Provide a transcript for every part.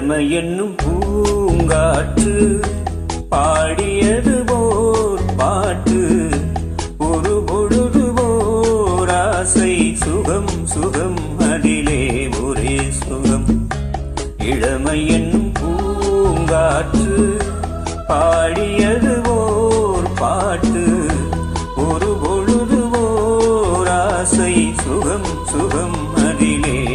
இளமை என்னும் பூங்காற்று பாடியது போர் பாட்டு. ஒரு பொழுது போராசை சுகம் சுகம் அதிலே ஒரே சுகம். இளமை என்னும் பூங்காற்று பாடியது ஓர் பாட்டு. ஒரு பொழுது ஓர் சுகம் சுகம் அதிலே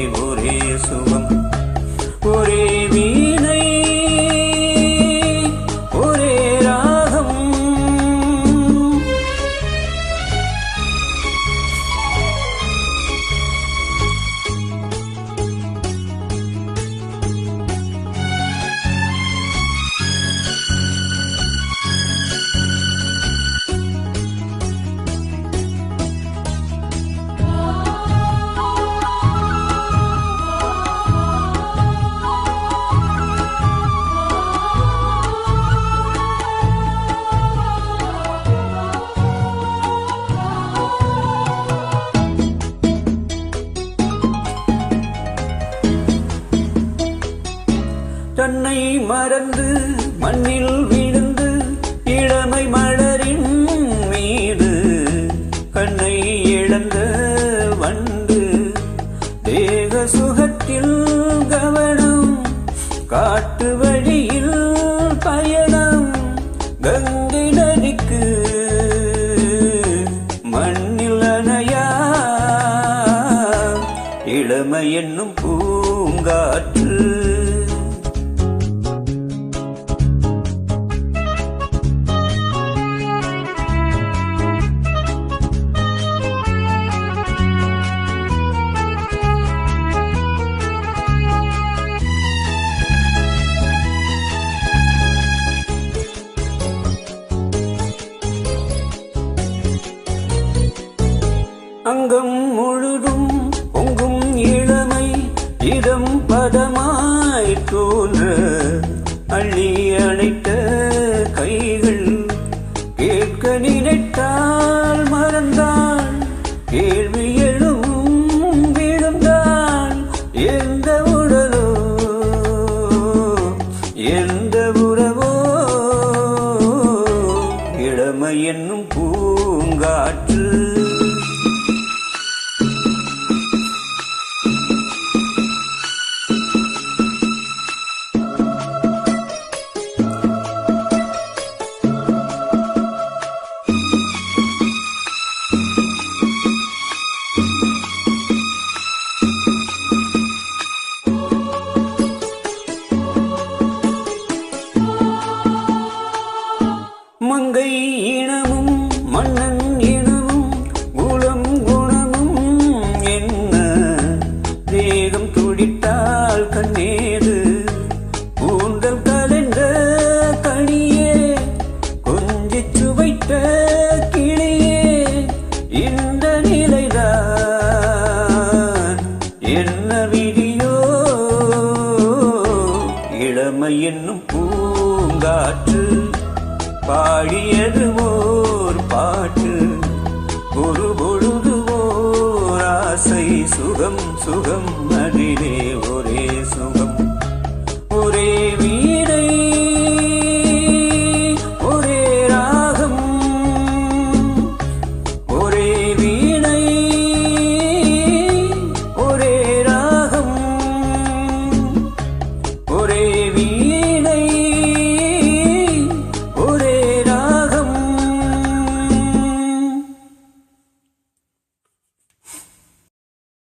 மறந்து மண்ணில் விழுந்து இளமை மலரின் மீது கண்ணை இழந்த வண்டு தேக சுகத்தில் கவனம் காட்டு வழியில் பயணம் கங்கை நதிக்கு மண்ணில் அணையா? இளமை என்னும் பூங்காற்று உலகம் முழுதும் பொங்கும் இளமை இதம் பதமாய் தோன்ற அள்ளி அணைத்த கைகள். கேட்க நினைத்தால் மறந்தான் கேள்வி எழும் விழுந்தான். எந்த உடலோ எந்த உறவோ இளமை என்னும் பூங்காற்று பெருமை என்னும் பூங்காற்று பாடியது ஓர் பாட்டு. ஒரு பொழுது ஓர் ஆசை சுகம் சுகம்.